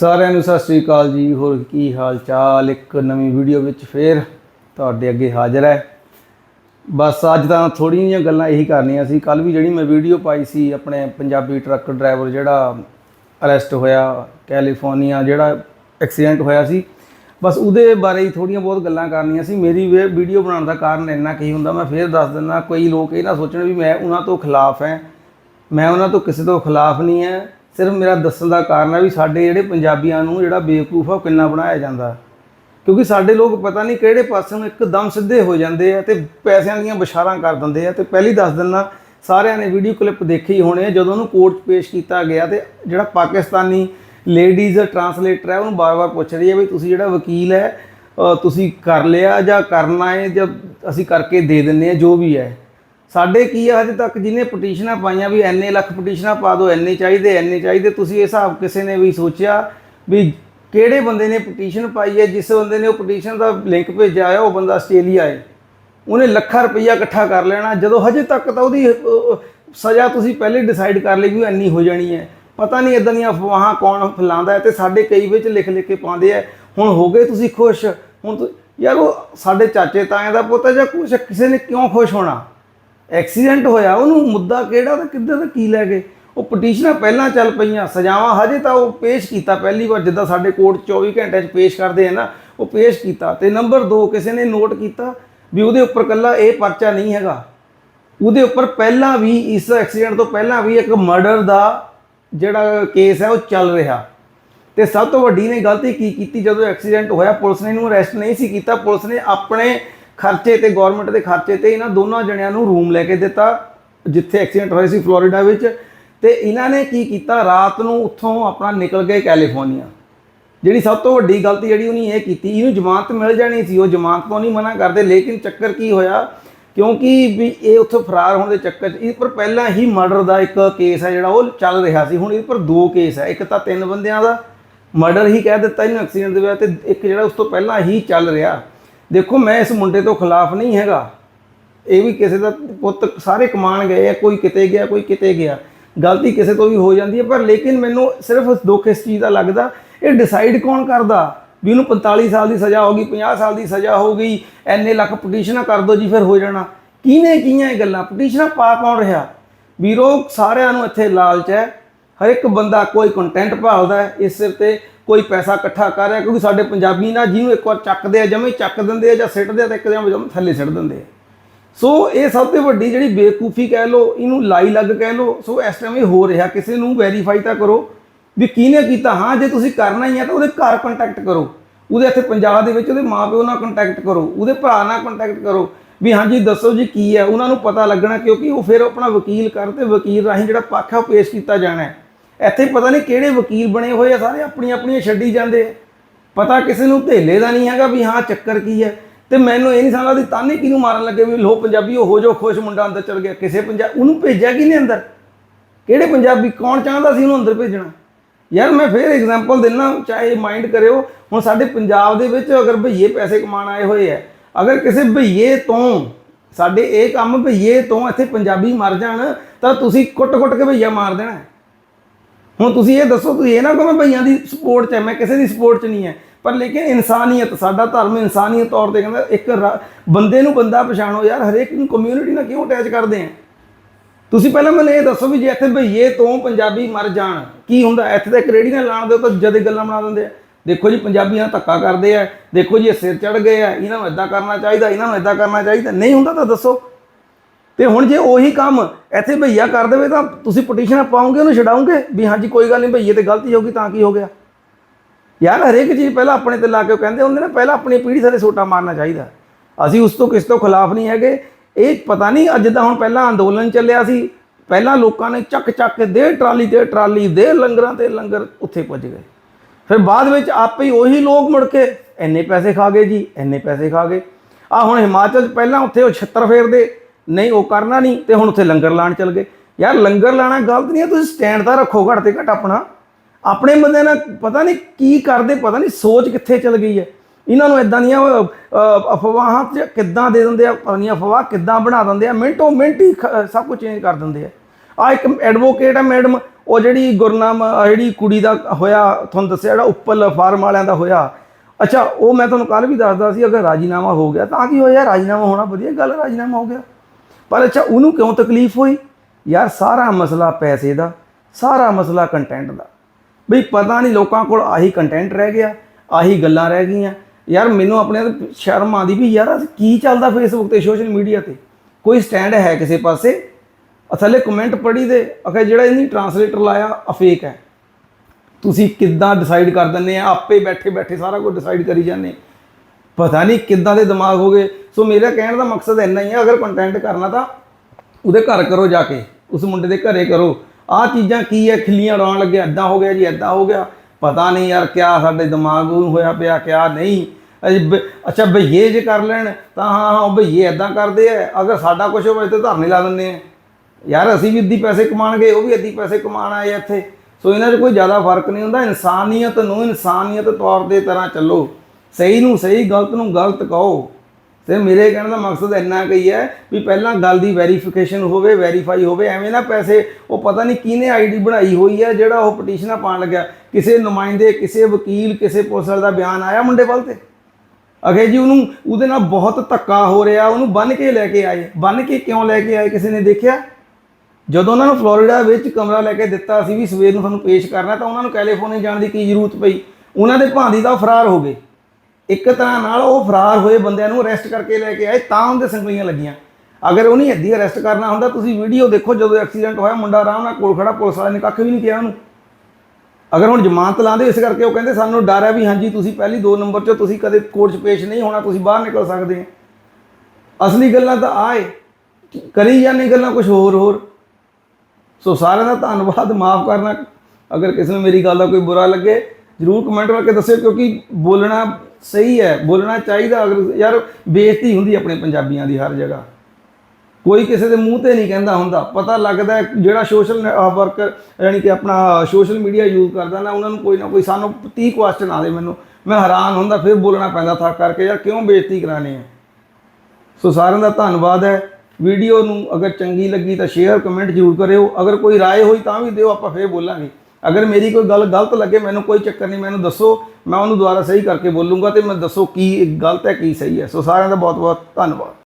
ਸਾਰਿਆਂ ਨੂੰ ਸਤਿ ਸ੍ਰੀ ਅਕਾਲ ਜੀ। ਹੋਰ ਕੀ ਹਾਲ ਚਾਲ? ਇੱਕ ਨਵੀਂ ਵੀਡੀਓ ਵਿੱਚ ਫੇਰ ਤੁਹਾਡੇ ਅੱਗੇ ਹਾਜ਼ਰ ਹੈ। ਬਸ ਅੱਜ ਤਾਂ ਥੋੜ੍ਹੀਆਂ ਜਿਹੀਆਂ ਗੱਲਾਂ ਇਹੀ ਕਰਨੀਆਂ ਸੀ। ਕੱਲ ਵੀ ਜਿਹੜੀ ਮੈਂ ਵੀਡੀਓ ਪਾਈ ਸੀ ਆਪਣੇ ਪੰਜਾਬੀ ਟਰੱਕ ਡਰਾਈਵਰ ਜਿਹੜਾ ਅਰੈਸਟ ਹੋਇਆ, ਕੈਲੀਫੋਰਨੀਆ ਜਿਹੜਾ ਐਕਸੀਡੈਂਟ ਹੋਇਆ ਸੀ। ਬਸ ਉਹਦੇ ਬਾਰੇ ਹੀ ਥੋੜ੍ਹੀਆਂ ਬਹੁਤ ਗੱਲਾਂ ਕਰਨੀਆਂ ਸੀ। ਮੇਰੀ ਵੀਡੀਓ ਬਣਾਉਣ ਦਾ ਕਾਰਨ ਇੰਨਾ ਕੀ ਹੁੰਦਾ, ਮੈਂ ਫੇਰ ਦੱਸ ਦਿੰਦਾ, ਕੋਈ ਲੋਕ ਇਹ ਨਾ ਸੋਚਣ ਵੀ ਮੈਂ ਉਹਨਾਂ ਤੋਂ ਖਿਲਾਫ ਹਾਂ। ਮੈਂ ਉਹਨਾਂ ਤੋਂ ਕਿਸੇ ਤੋਂ ਖਿਲਾਫ ਨਹੀਂ ਹੈ। ਸਿਰਫ ਮੇਰਾ ਦੱਸਣ ਦਾ ਕਾਰਨ ਹੈ ਵੀ ਸਾਡੇ ਜਿਹੜੇ ਪੰਜਾਬੀਆਂ ਨੂੰ ਜਿਹੜਾ ਬੇਵਕੂਫ ਆ ਉਹ ਕਿੰਨਾ ਬਣਾਇਆ ਜਾਂਦਾ। ਕਿਉਂਕਿ ਸਾਡੇ ਲੋਕ ਪਤਾ ਨਹੀਂ ਕਿਹੜੇ ਪਾਸੇ ਨੂੰ ਇੱਕਦਮ ਸਿੱਧੇ ਹੋ ਜਾਂਦੇ ਆ ਤੇ ਪੈਸਿਆਂ ਦੀਆਂ ਬਿਸ਼ਾਰਾਂ ਕਰ ਦਿੰਦੇ ਆ। ਤੇ ਪਹਿਲੀ ਦੱਸ ਦਿੰਦਾ, ਸਾਰਿਆਂ ਨੇ ਵੀਡੀਓ ਕਲਿੱਪ ਦੇਖੀ ਹੀ ਹੋਣੀ ਹੈ ਜਦੋਂ ਉਹਨੂੰ ਕੋਰਟ 'ਚ ਪੇਸ਼ ਕੀਤਾ ਗਿਆ ਤੇ ਜਿਹੜਾ ਪਾਕਿਸਤਾਨੀ ਲੇਡੀਜ਼ ਟਰਾਂਸਲੇਟਰ ਹੈ ਉਹਨੂੰ ਬਾਰ-ਬਾਰ ਪੁੱਛ ਰਹੀ ਹੈ ਵੀ ਤੁਸੀਂ ਜਿਹੜਾ ਵਕੀਲ ਹੈ ਤੁਸੀਂ ਕਰ ਲਿਆ ਜਾਂ ਕਰਨਾ ਹੈ ਜਾਂ ਅਸੀਂ ਕਰਕੇ ਦੇ ਦਿੰਨੇ ਆ, ਜੋ ਵੀ ਹੈ। ਸਾਡੇ ਕੀ ਆ ਹਜੇ ਤੱਕ ਜਿਹਨੇ ਪਟੀਸ਼ਨਾਂ ਪਾਈਆਂ ਵੀ ਐਨੇ ਲੱਖ ਪਟੀਸ਼ਨਾਂ ਪਾ ਦਿਓ ਐਨੇ ਚਾਹੀਦੇ ਐਨੇ ਚਾਹੀਦੇ, ਤੁਸੀਂ ਇਹ ਹਿਸਾਬ ਕਿਸੇ ਨੇ ਵੀ ਸੋਚਿਆ ਵੀ ਕਿਹੜੇ ਬੰਦੇ ਨੇ ਪਟੀਸ਼ਨ ਪਾਈ ਹੈ, ਜਿਸ ਬੰਦੇ ਨੇ ਉਹ ਪਟੀਸ਼ਨ ਦਾ ਲਿੰਕ ਭੇਜਿਆ ਹੈ ਉਹ ਬੰਦਾ ਆਸਟ੍ਰੇਲੀਆ ਹੈ। ਉਹਨੇ ਲੱਖਾਂ ਰੁਪਈਆ ਇਕੱਠਾ ਕਰ ਲੈਣਾ, ਜਦੋਂ ਹਜੇ ਤੱਕ ਤਾਂ ਉਹਦੀ ਸਜ਼ਾ ਤੁਸੀਂ ਪਹਿਲੇ ਡਿਸਾਈਡ ਕਰ ਲਈ ਵੀ ਉਹ ਇੰਨੀ ਹੋ ਜਾਣੀ ਹੈ। ਪਤਾ ਨਹੀਂ ਇਦਾਂ ਦੀਆਂ ਅਫਵਾਹਾਂ ਕੌਣ ਫੈਲਾਉਂਦਾ ਹੈ ਤੇ ਸਾਡੇ ਕਈ ਵਿੱਚ ਲਿਖ ਲਿਖ ਕੇ ਪਾਉਂਦੇ ਆ ਹੁਣ ਹੋ ਗਏ ਤੁਸੀਂ ਖੁਸ਼, ਹੁਣ ਤੁ- ਯਾਰ ਉਹ ਸਾਡੇ ਚਾਚੇ ਤਾਏ ਦਾ ਪੁੱਤ ਜਾਂ ਕੁਛ, ਕਿਸੇ ਨੇ ਕਿਉਂ ਖੁਸ਼ ਹੋਣਾ? ਐਕਸੀਡੈਂਟ ਹੋਇਆ, ਉਹਨੂੰ ਮੁੱਦਾ ਕਿਹੜਾ ਤੇ ਕਿੱਧਰ ਦਾ ਕੀ ਲੈ ਗਏ? ਉਹ ਪਟੀਸ਼ਨਾਂ ਪਹਿਲਾਂ ਚੱਲ ਪਈਆਂ, ਸਜ਼ਾਵਾਂ ਹਜੇ ਤਾਂ ਉਹ ਪੇਸ਼ ਕੀਤਾ, ਪਹਿਲੀ ਵਾਰ ਜਿੱਦਾਂ ਸਾਡੇ ਕੋਰਟ 24 ਘੰਟੇ 'ਚ ਪੇਸ਼ ਕਰਦੇ ਆ ਨਾ, ਉਹ ਪੇਸ਼ ਕੀਤਾ ਤੇ ਨੰਬਰ 2 ਕਿਸੇ ਨੇ ਨੋਟ ਕੀਤਾ ਵੀ ਉਹਦੇ ਉੱਪਰ ਕੱਲਾ ਇਹ ਪਰਚਾ ਨਹੀਂ ਹੈਗਾ। ਉਹਦੇ ਉੱਪਰ ਪਹਿਲਾਂ ਵੀ, ਇਸ ਐਕਸੀਡੈਂਟ ਤੋਂ ਪਹਿਲਾਂ ਵੀ ਇੱਕ ਮਰਡਰ ਦਾ ਜਿਹੜਾ ਕੇਸ ਹੈ, ਉਹ ਚੱਲ ਰਿਹਾ। ਤੇ ਸਭ ਤੋਂ ਵੱਡੀ ਨੇ ਗਲਤੀ ਕੀ ਕੀਤੀ? ਜਦੋਂ ਐਕਸੀਡੈਂਟ ਹੋਇਆ, ਪੁਲਿਸ ਨੇ ਇਹਨੂੰ ਅਰੈਸਟ ਨਹੀਂ ਸੀ ਕੀਤਾ, ਪੁਲਿਸ ਨੇ ਆਪਣੇ ਖਰਚੇ ਤੇ ਗਵਰਨਮੈਂਟ ਦੇ ਖਰਚੇ ਤੇ ਇਹਨਾਂ ਦੋਨਾਂ ਜਣਿਆਂ ਨੂੰ ਰੂਮ ਲੈ ਕੇ ਦਿੱਤਾ, ਜਿੱਥੇ ਐਕਸੀਡੈਂਟ ਹੋਇਆ ਸੀ ਫਲੋਰੀਡਾ ਵਿੱਚ। ਤੇ ਇਹਨਾਂ ਨੇ ਕੀ ਕੀਤਾ? ਰਾਤ ਨੂੰ ਉੱਥੋਂ ਆਪਣਾ ਨਿਕਲ ਗਏ ਕੈਲੀਫੋਰਨੀਆ ਜਿਹੜੀ ਸਭ ਤੋਂ ਵੱਡੀ ਗਲਤੀ ਜਿਹੜੀ ਉਹਨੇ ਇਹ ਕੀਤੀ, ਇਹਨੂੰ ਜ਼ਮਾਨਤ ਮਿਲ ਜਾਣੀ ਸੀ। ਉਹ ਜ਼ਮਾਨਤ ਤੋਂ ਨਹੀਂ ਮਨਾ ਕਰਦੇ, ਲੇਕਿਨ ਚੱਕਰ ਕੀ ਹੋਇਆ? ਕਿਉਂਕਿ ਵੀ ਇਹ ਉੱਥੋਂ ਫਰਾਰ ਹੋਣ ਦੇ ਚੱਕਰ 'ਚ ਇਹ ਪਰ ਪਹਿਲਾਂ ਹੀ ਮਰਡਰ ਦਾ ਇੱਕ ਕੇਸ ਹੈ ਜਿਹੜਾ, ਉਹ ਚੱਲ ਰਿਹਾ ਸੀ। ਹੁਣ ਇਹ ਪਰ ਦੋ ਕੇਸ ਹੈ। ਇੱਕ ਤਾਂ ਤਿੰਨ ਬੰਦਿਆਂ ਦਾ ਮਰਡਰ ਹੀ ਕਹਿ ਦਿੱਤਾ ਇਹਨੂੰ ਐਕਸੀਡੈਂਟ ਦੇ ਵਿੱਚ ਤੇ ਇੱਕ ਜਿਹੜਾ ਉਸ ਤੋਂ ਪਹਿਲਾਂ ਹੀ ਚੱਲ ਰਿਹਾ। ਦੇਖੋ, ਮੈਂ ਇਸ ਮੁੰਡੇ ਤੋਂ ਖਿਲਾਫ ਨਹੀਂ ਹੈਗਾ। ਇਹ ਵੀ ਕਿਸੇ ਦਾ ਪੁੱਤ ਸਾਰੇ ਕਮਾਣ ਗਏ ਆ, ਕੋਈ ਕਿਤੇ ਗਿਆ, ਕੋਈ ਕਿਤੇ ਗਿਆ। ਗਲਤੀ ਕਿਸੇ ਤੋਂ ਵੀ ਹੋ ਜਾਂਦੀ ਹੈ, ਪਰ ਲੇਕਿਨ ਮੈਨੂੰ ਸਿਰਫ ਦੁੱਖ ਇਸ ਚੀਜ਼ ਦਾ ਲੱਗਦਾ, ਇਹ ਡਿਸਾਈਡ ਕੌਣ ਕਰਦਾ? ਵੀ ਉਹਨੂੰ 45 ਸਾਲ ਦੀ ਸਜ਼ਾ ਹੋ ਗਈ 50 ਸਾਲ ਦੀ ਸਜ਼ਾ ਹੋ ਗਈ ਐਨੇ ਲੱਖ ਪਟੀਸ਼ਨਾਂ ਕਰ ਦੋ ਜੀ, ਫਿਰ ਹੋ ਜਾਣਾ। ਕਿਹਨੇ ਕੀਆਂ ਇਹ ਗੱਲਾਂ? ਪਟੀਸ਼ਨਾਂ ਪਾ ਕੌਣ ਰਿਹਾ? ਵੀਰੋ ਸਾਰਿਆਂ ਨੂੰ ਇੱਥੇ ਲਾਲਚ ਹੈ। ਹਰ ਇੱਕ ਬੰਦਾ ਕੋਈ ਕੰਟੈਂਟ ਭਾਲਦਾ ਹੈ, ਇਸ ਸਿਰ ਤੇ ਕੋਈ ਪੈਸਾ ਇਕੱਠਾ ਕਰ ਰਿਹਾ ਕਿਉਂਕਿ ਸਾਡੇ ਪੰਜਾਬੀ ਨਾ ਜਿਹਨੂੰ ਇੱਕ ਵਾਰ ਚੱਕਦੇ ਆ, ਜਮੇ ਚੱਕ ਦਿੰਦੇ ਆ ਜਾਂ ਸਿੱਟਦੇ ਆ ਤਾਂ ਇੱਕ ਜਮ ਥੱਲੇ ਸਿੱਟ ਦਿੰਦੇ ਆ। ਸੋ ਇਹ ਸਭ ਤੋਂ ਵੱਡੀ ਜਿਹੜੀ ਬੇਵਕੂਫੀ ਕਹਿ ਲੋ ਇਹਨੂੰ ਲਾਈ ਲੱਗ ਕਹਿ ਲੋ ਸੋ ਇਸ ਟਾਈਮ ਇਹ ਹੋ ਰਿਹਾ, ਕਿਸੇ ਨੂੰ ਵੈਰੀਫਾਈ ਤਾਂ ਕਰੋ ਵੀ ਕਿਹਨੇ ਕੀਤਾ। ਹਾਂ, ਜੇ ਤੁਸੀਂ ਕਰਨਾ ਹੀ ਹੈ ਤਾਂ ਉਹਦੇ ਘਰ ਕੰਟੈਕਟ ਕਰੋ। ਉਹਦੇ ਇੱਥੇ ਪੰਜਾਬ ਦੇ ਵਿੱਚ ਉਹਦੇ ਮਾਪਿਓ ਨਾਲ ਕੰਟੈਕਟ ਕਰੋ, ਉਹਦੇ ਭਰਾ ਨਾਲ ਕੰਟੈਕਟ ਕਰੋ। ਵੀ ਹਾਂਜੀ, ਦੱਸੋ ਜੀ ਕੀ ਹੈ? ਉਹਨਾਂ ਨੂੰ ਪਤਾ ਲੱਗਣਾ ਕਿਉਂਕਿ ਉਹ ਫਿਰ ਆਪਣਾ ਵਕੀਲ ਕਰ ਤੇ ਵਕੀਲ ਰਾਹੀਂ ਜਿਹੜਾ ਪੱਖ ਹੈ ਉਹ ਪੇਸ਼ ਕੀਤਾ ਜਾਣਾ ਹੈ। ਇੱਥੇ ਪਤਾ ਨਹੀਂ ਕਿਹੜੇ ਵਕੀਲ ਬਣੇ ਹੋਏ ਆ, ਸਾਰੇ ਆਪਣੀਆਂ ਆਪਣੀਆਂ ਛੱਡੀ ਜਾਂਦੇ ਆ। ਪਤਾ ਕਿਸੇ ਨੂੰ ਧੇਲੇ ਦਾ ਨਹੀਂ ਹੈਗਾ ਵੀ ਹਾਂ ਚੱਕਰ ਕੀ ਹੈ। ਤੇ ਮੈਨੂੰ ਇਹ ਨਹੀਂ ਸਮਝ ਲੱਗਦੀ ਤਾਨੇ ਕਿਹਨੂੰ ਮਾਰਨ ਲੱਗੇ ਵੀ ਲੋ ਪੰਜਾਬੀ ਉਹ ਹੋ ਜੋ ਖੁਸ਼ ਮੁੰਡਾ ਅੰਦਰ ਚਲ ਗਿਆ, ਕਿਸੇ ਪੰਜਾਬ, ਉਹਨੂੰ ਭੇਜਿਆ ਕਿਹਨੇ ਅੰਦਰ? ਕਿਹੜੇ ਪੰਜਾਬੀ, ਕੌਣ ਚਾਹੁੰਦਾ ਸੀ ਉਹਨੂੰ ਅੰਦਰ ਭੇਜਣਾ? ਯਾਰ ਮੈਂ ਫੇਰ ਐਗਜ਼ਾਮਪਲ ਦਿੰਨਾ ਚਾਹੇ ਮਾਈਂਡ ਕਰਿਓ, ਹੁਣ ਸਾਡੇ ਪੰਜਾਬ ਦੇ ਵਿੱਚ ਅਗਰ ਭਈਏ ਪੈਸੇ ਕਮਾਣ ਆਏ ਹੋਏ ਐ ਅਗਰ ਕਿਸੇ ਭਈਏ ਤੋਂ, ਸਾਡੇ ਇਹ ਕੰਮ ਭਈਏ ਤੋਂ ਇੱਥੇ ਪੰਜਾਬੀ ਮਰ ਜਾਣ, ਤਾਂ ਤੁਸੀਂ ਕੁੱਟ-ਕੁੱਟ ਕੇ ਭਈਆ ਮਾਰ ਦੇਣਾ। ਹੁਣ ਤੁਸੀਂ ਇਹ ਦੱਸੋ, ਤੁਸੀਂ ਇਹ ਨਾ ਕਹੋ ਮੈਂ ਭਈਆਂ ਦੀ ਸਪੋਰਟ 'ਚ ਹੈ ਮੈਂ ਕਿਸੇ ਦੀ ਸਪੋਰਟ 'ਚ ਨਹੀਂ ਹੈ ਪਰ ਲੇਕਿਨ ਇਨਸਾਨੀਅਤ, ਸਾਡਾ ਧਰਮ ਇਨਸਾਨੀਅਤ ਤੌਰ ਤੇ ਕਹਿੰਦਾ ਇੱਕ ਰਾ- ਬੰਦੇ ਨੂੰ ਬੰਦਾ ਪਛਾਣੋ ਯਾਰ, ਹਰੇਕ ਨੂੰ ਕਮਿਊਨਿਟੀ ਨਾਲ ਕਿਉਂ ਅਟੈਚ ਕਰਦੇ ਆ? ਤੁਸੀਂ ਪਹਿਲਾਂ ਮੈਨੂੰ ਇਹ ਦੱਸੋ ਵੀ ਜੇ ਇੱਥੇ ਭਈਏ ਤੋਂ ਪੰਜਾਬੀ ਮਰ ਜਾਣ, ਕੀ ਹੁੰਦਾ? ਇੱਥੇ ਤਾਂ ਇੱਕ ਰੇੜੀ ਨਾਲ ਲਾਣ ਦਿਓ ਤਾਂ ਜਦੇ ਗੱਲਾਂ ਬਣਾ ਦਿੰਦੇ ਆ। ਦੇਖੋ ਜੀ, ਪੰਜਾਬੀਆਂ ਧੱਕਾ ਕਰਦੇ ਆ, ਦੇਖੋ ਜੀ, ਇਹ ਸਿਰ ਚੜ ਗਏ ਆ, ਇਹਨਾਂ ਨੂੰ ਇਦਾਂ ਕਰਨਾ ਚਾਹੀਦਾ, ਇਹਨਾਂ ਨੂੰ ਇਦਾਂ ਕਰਨਾ ਚਾਹੀਦਾ। ਨਹੀਂ ਹੁੰਦਾ ਤਾਂ ਦੱਸੋ। ਤੇ ਹੁਣ ਜੇ ਉਹੀ ਕੰਮ ਇੱਥੇ ਭਈਆ ਕਰ ਦੇਵੇ ਤਾਂ ਤੁਸੀਂ ਪਟੀਸ਼ਨ ਪਾਉਂਗੇ, ਉਹਨੂੰ ਛਡਾਉਂਗੇ? ਵੀ ਹਾਂਜੀ, ਕੋਈ ਗੱਲ ਨਹੀਂ, ਭਈਏ ਤੇ ਗਲਤੀ ਹੋ ਗਈ ਤਾਂ ਕੀ ਹੋ ਗਿਆ? ਯਾਰ, ਹਰੇਕ ਚੀਜ਼ ਪਹਿਲਾਂ ਆਪਣੇ ਤੇ ਲਾ ਕੇ ਉਹ ਕਹਿੰਦੇ ਹੁੰਦੇ ਨੇ, ਪਹਿਲਾਂ ਆਪਣੀ ਪੀੜ੍ਹੀ ਸਾਰੇ ਸੋਟਾ ਮਾਰਨਾ ਚਾਹੀਦਾ। ਅਸੀਂ ਉਸ ਤੋਂ ਕਿਸ ਤੋਂ ਖਿਲਾਫ ਨਹੀਂ ਹੈਗੇ। ਇਹ ਪਤਾ ਨਹੀਂ ਅੱਜ ਦਾ ਹੁਣ ਪਹਿਲਾਂ ਅੰਦੋਲਨ ਚੱਲਿਆ ਸੀ। ਪਹਿਲਾਂ ਲੋਕਾਂ ਨੇ ਚੱਕ ਚੱਕ ਕੇ ਦੇ ਟਰਾਲੀ ਤੇ ਟਰਾਲੀ, ਦੇ ਲੰਗਰਾਂ ਤੇ ਲੰਗਰ ਉੱਥੇ ਪੁੱਜ ਗਏ। ਫਿਰ ਬਾਅਦ ਵਿੱਚ ਆਪੇ ਹੀ ਉਹੀ ਲੋਕ ਮੁੜ ਕੇ ਇੰਨੇ ਪੈਸੇ ਖਾ ਗਏ ਜੀ, ਇੰਨੇ ਪੈਸੇ ਖਾ ਗਏ। ਆ ਹੁਣ ਹਿਮਾਚਲ 'ਚ ਪਹਿਲਾਂ ਉੱਥੇ ਉਹ ਛੱਤਰ ਫੇਰਦੇ। ਨਹੀਂ, ਉਹ ਕਰਨਾ ਨਹੀਂ ਤੇ ਹੁਣ ਉੱਥੇ ਲੰਗਰ ਲਾਣ ਚੱਲ ਗਏ। ਯਾਰ, ਲੰਗਰ ਲਾਣਾ ਗਲਤ ਨਹੀਂ ਹੈ, ਤੁਸੀਂ ਸਟੈਂਡ ਤਾਂ ਰੱਖੋ, ਘੱਟ ਤੇ ਘੱਟ ਆਪਣਾ। ਆਪਣੇ ਬੰਦੇ ਨਾਲ ਪਤਾ ਨਹੀਂ ਕੀ ਕਰਦੇ, ਪਤਾ ਨਹੀਂ ਸੋਚ ਕਿੱਥੇ ਚਲ ਗਈ ਹੈ। ਇਹਨਾਂ ਨੂੰ ਇਦਾਂ ਦੀਆਂ ਅਫਵਾਹਾਂ ਚ ਕਿੱਦਾਂ ਦੇ ਦਿੰਦੇ ਆ, ਪਤਾ ਨਹੀਂ ਅਫਵਾਹ ਕਿੱਦਾਂ ਬਣਾ ਦਿੰਦੇ ਆ, ਮਿੰਟੋ ਮਿੰਟ ਹੀ ਖ- ਸਭ ਕੁਝ ਚੇਂਜ ਕਰ ਦਿੰਦੇ ਆ। ਆ ਇੱਕ ਐਡਵੋਕੇਟ ਆ ਮੈਡਮ ਉਹ ਜਿਹੜੀ ਗੁਰਨਾਮ ਜਿਹੜੀ ਕੁੜੀ ਦਾ ਹੋਇਆ, ਤੁਹਾਨੂੰ ਦੱਸਿਆ ਜਿਹੜਾ ਉੱਪਰ ਫਾਰਮ ਵਾਲਿਆਂ ਦਾ ਹੋਇਆ। ਅੱਛਾ, ਉਹ ਮੈਂ ਤੁਹਾਨੂੰ ਕੱਲ ਵੀ ਦੱਸਦਾ ਸੀ, ਅਗਰ ਰਾਜੀਨਾਮਾ ਹੋ ਗਿਆ ਤਾਂ ਕੀ ਹੋਇਆ? ਰਾਜੀਨਾਮਾ ਹੋਣਾ ਵਧੀਆ, ਗੱਲ ਰਾਜੀਨਾਮਾ ਹੋ ਗਿਆ। ਪਰ ਅੱਛਾ, ਉਹਨੂੰ ਕਿਉਂ ਤਕਲੀਫ ਹੋਈ? ਯਾਰ, ਸਾਰਾ ਮਸਲਾ ਪੈਸੇ ਦਾ, ਸਾਰਾ ਮਸਲਾ ਕੰਟੈਂਟ ਦਾ। ਬਈ, ਪਤਾ ਨਹੀਂ ਲੋਕਾਂ ਕੋਲ ਆਹੀ ਕੰਟੈਂਟ ਰਹਿ ਗਿਆ, ਆਹੀ ਗੱਲਾਂ ਰਹਿ ਗਈਆਂ। ਯਾਰ, ਮੈਨੂੰ ਆਪਣੇ ਸ਼ਰਮ ਆਉਂਦੀ ਵੀ ਯਾਰ ਅਸੀਂ ਕੀ ਚੱਲਦਾ ਫੇਸਬੁੱਕ ਤੇ ਸੋਸ਼ਲ ਮੀਡੀਆ ਤੇ? ਕੋਈ ਸਟੈਂਡ ਹੈ ਕਿਸੇ ਪਾਸੇ? ਥੱਲੇ ਕਮੈਂਟ ਪੜੀ ਦੇ ਅਖੇ ਜਿਹੜਾ ਇਹਨੀ ਟਰਾਂਸਲੇਟਰ ਲਾਇਆ ਅਫੇਕ ਹੈ। ਤੁਸੀਂ ਕਿੱਦਾਂ ਡਿਸਾਈਡ ਕਰ ਦਿੰਦੇ ਆ? ਆਪੇ ਬੈਠੇ ਬੈਠੇ ਸਾਰਾ ਕੁਝ ਡਿਸਾਈਡ ਕਰੀ ਜਾਂਦੇ ਪਤਾ ਨਹੀਂ ਕਿੱਦਾਂ ਦੇ ਦਿਮਾਗ ਹੋ ਗਏ। ਸੋ ਮੇਰਾ ਕਹਿਣ ਦਾ ਮਕਸਦ ਇੰਨਾ ਹੀ ਹੈ ਅਗਰ ਕੰਟੈਂਟ ਕਰਨਾ ਤਾਂ ਉਹਦੇ ਘਰ ਕਰੋ ਜਾ ਕੇ, ਉਸ ਮੁੰਡੇ ਦੇ ਘਰੇ ਕਰੋ। ਆਹ ਚੀਜ਼ਾਂ ਕੀ ਹੈ ਖਿੱਲੀਆਂ ਉਡਾਉਣ ਲੱਗੇ ਐਦਾਂ ਹੋ ਗਿਆ ਜੀ ਐਦਾਂ ਹੋ ਗਿਆ। ਪਤਾ ਨਹੀਂ ਯਾਰ ਕਿਆ ਸਾਡੇ ਦਿਮਾਗ ਨੂੰ ਹੋਇਆ ਪਿਆ, ਕਿਆ ਨਹੀਂ। ਅਜੇ ਬ- ਅੱਛਾ ਭਈਏ ਜੇ ਕਰ ਲੈਣ, ਤਾਂ ਹਾਂ ਹਾਂ, ਉਹ ਭਈਏ ਐਦਾਂ ਕਰਦੇ ਆ ਅਗਰ ਸਾਡਾ ਕੁਝ ਹੋਵੇ ਤੇ ਧਰਨੇ ਲਾ ਦਿੰਦੇ ਆ ਯਾਰ ਅਸੀਂ ਵੀ ਅੱਧੀ ਪੈਸੇ ਕਮਾਣਗੇ ਉਹ ਵੀ ਅੱਧੀ ਪੈਸੇ ਕਮਾਣ ਆਏ ਇੱਥੇ। ਸੋ ਇਹਨਾਂ 'ਚ ਕੋਈ ਜ਼ਿਆਦਾ ਫ਼ਰਕ ਨਹੀਂ ਹੁੰਦਾ। ਇਨਸਾਨੀਅਤ ਨੂੰ ਇਨਸਾਨੀਅਤ ਤੌਰ ਦੇ ਤਰ੍ਹਾਂ ਚੱਲੋ। ਸਹੀ ਨੂੰ ਸਹੀ, ਗਲਤ ਨੂੰ ਗਲਤ ਕਹੋ। ਤੇ ਮੇਰੇ ਕਹਿਣ ਦਾ ਮਕਸਦ ਇੰਨਾ ਕਹੀ ਹੈ ਵੀ ਪਹਿਲਾਂ ਗੱਲ ਦੀ ਵੈਰੀਫਿਕੇਸ਼ਨ ਹੋਵੇ ਵੈਰੀਫਾਈ ਹੋਵੇ, ਐਵੇਂ ਨਾ ਪੈਸੇ, ਉਹ ਪਤਾ ਨਹੀਂ ਕਿਹਨੇ ਆਈਡੀ ਬਣਾਈ ਹੋਈ ਹੈ, ਜਿਹੜਾ ਉਹ ਪਟੀਸ਼ਨਾਂ ਪਾਣ ਲੱਗਿਆ। ਕਿਸੇ ਨੁਮਾਇੰਦੇ, ਕਿਸੇ ਵਕੀਲ, ਕਿਸੇ ਪੁਲਿਸ ਵਾਲੇ ਦਾ ਬਿਆਨ ਆਇਆ ਮੁੰਡੇ ਵੱਲ ਤੇ? ਅਗੇ ਜੀ, ਉਹਨੂੰ, ਉਹਦੇ ਨਾਲ ਬਹੁਤ ਧੱਕਾ ਹੋ ਰਿਹਾ, ਉਹਨੂੰ ਬੰਨ ਕੇ ਲੈ ਕੇ ਆਏ। ਬੰਨ ਕੇ ਕਿਉਂ ਲੈ ਕੇ ਆਏ, ਕਿਸੇ ਨੇ ਦੇਖਿਆ? ਜਦੋਂ ਉਹਨਾਂ ਨੂੰ ਫਲੋਰੀਡਾ ਵਿੱਚ ਕਮਰਾ ਲੈ ਕੇ ਦਿੱਤਾ ਸੀ ਵੀ ਸਵੇਰ ਨੂੰ ਸਾਨੂੰ ਪੇਸ਼ ਕਰਨਾ, ਤਾਂ ਉਹਨਾਂ ਨੂੰ ਕੈਲੀਫੋਰਨੀਆ ਜਾਣ ਦੀ ਕੀ ਜ਼ਰੂਰਤ ਪਈ? ਉਹਨਾਂ ਦੇ ਭਾਂਦੀ ਦਾ ਉਹ ਫਰਾਰ ਹੋ ਗਏ। ਇੱਕ ਤਰ੍ਹਾਂ ਨਾਲ ਉਹ ਫਰਾਰ ਹੋਏ ਬੰਦਿਆਂ ਨੂੰ ਅਰੈਸਟ ਕਰਕੇ ਲੈ ਕੇ ਆਏ, ਤਾਂ ਉਹਦੇ ਸੰਗਲੀਆਂ ਲੱਗੀਆਂ। ਅਗਰ ਉਹ ਨਹੀਂ ਅੱਧੀ ਅਰੈਸਟ ਕਰਨਾ ਹੁੰਦਾ, ਤੁਸੀਂ ਵੀਡੀਓ ਦੇਖੋ, ਜਦੋਂ ਐਕਸੀਡੈਂਟ ਹੋਇਆ, ਮੁੰਡਾ ਆਰਾਮ ਨਾਲ ਕੋਲ ਖੜਾ, ਪੁਲਿਸ ਵਾਲੇ ਨੇ ਕੱਖ ਵੀ ਨਹੀਂ ਕਿਹਾ ਉਹਨੂੰ। ਅਗਰ ਹੁਣ ਜ਼ਮਾਨਤ ਲਾਉਂਦੇ, ਇਸ ਕਰਕੇ ਉਹ ਕਹਿੰਦੇ, ਸਾਨੂੰ ਡਰ ਹੈ ਵੀ ਹਾਂਜੀ, ਤੁਸੀਂ ਪਹਿਲੀ ਦੋ ਨੰਬਰ 'ਚੋਂ ਤੁਸੀਂ ਕਦੇ ਕੋਰਟ 'ਚ ਪੇਸ਼ ਨਹੀਂ ਹੋਣਾ, ਤੁਸੀਂ ਬਾਹਰ ਨਿਕਲ ਸਕਦੇ ਆ। ਅਸਲੀ ਗੱਲਾਂ ਤਾਂ ਆਏ ਕਰੀ ਜਾਂਦੇ ਗੱਲਾਂ ਕੁਝ ਹੋਰ ਹੋਰ। ਸੋ ਸਾਰਿਆਂ ਦਾ ਧੰਨਵਾਦ, ਮਾਫ ਕਰਨਾ, ਅਗਰ ਕਿਸੇ ਨੂੰ ਮੇਰੀ ਗੱਲ ਦਾ ਕੋਈ ਬੁਰਾ ਲੱਗੇ ਜਰੂਰ ਕਮੈਂਟ ਕਰਕੇ ਦੱਸਿਓ ਕਿਉਂਕਿ ਬੋਲਣਾ ਸਹੀ ਹੈ ਬੋਲਣਾ ਚਾਹੀਦਾ ਅਗਰ ਯਾਰ ਬੇਇੱਜ਼ਤੀ ਹੁੰਦੀ ਆਪਣੇ ਪੰਜਾਬੀਆਂ ਦੀ ਹਰ ਜਗ੍ਹਾ ਕੋਈ ਕਿਸੇ ਦੇ ਮੂੰਹ ਤੇ ਨਹੀਂ ਕਹਿੰਦਾ ਹੁੰਦਾ ਪਤਾ ਲੱਗਦਾ ਹੈ ਜਿਹੜਾ ਸੋਸ਼ਲ ਵਰਕਰ ਯਾਨੀ ਕਿ ਆਪਣਾ ਸੋਸ਼ਲ ਮੀਡੀਆ ਯੂਜ਼ ਕਰਦਾ ਨਾ ਉਹਨਾਂ ਨੂੰ ਕੋਈ ਨਾ ਕੋਈ ਸਾਨੂੰ 30 ਕੁਐਸਚਨ ਆਦੇ ਮੈਨੂੰ ਮੈਂ ਹੈਰਾਨ ਹੁੰਦਾ ਫਿਰ ਬੋਲਣਾ ਪੈਂਦਾ ਥੱਕ ਕਰਕੇ ਯਾਰ ਕਿਉਂ ਬੇਇੱਜ਼ਤੀ ਕਰਾਣੀ ਹੈ ਸੋ ਸਾਰਿਆਂ ਦਾ ਧੰਨਵਾਦ ਹੈ ਵੀਡੀਓ ਨੂੰ ਅਗਰ ਚੰਗੀ ਲੱਗੀ ਤਾਂ ਸ਼ੇਅਰ ਕਮੈਂਟ ਜ਼ਰੂਰ ਕਰਿਓ ਅਗਰ ਕੋਈ رائے ਹੋਈ ਤਾਂ ਵੀ ਦਿਓ ਆਪਾਂ ਫੇਰ ਬੋਲਾਂਗੇ ਅਗਰ ਮੇਰੀ ਕੋਈ ਗੱਲ ਗਲਤ ਲੱਗੇ, ਮੈਨੂੰ ਕੋਈ ਚੱਕਰ ਨਹੀਂ, ਮੈਨੂੰ ਦੱਸੋ, ਮੈਂ ਉਹਨੂੰ ਦੁਬਾਰਾ ਸਹੀ ਕਰਕੇ ਬੋਲੂੰਗਾ ਤੇ ਮੈਂ ਦੱਸੋ ਕੀ ਗਲਤ ਹੈ, ਕੀ ਸਹੀ ਹੈ। ਸੋ ਸਾਰਿਆਂ ਦਾ ਬਹੁਤ ਬਹੁਤ ਧੰਨਵਾਦ।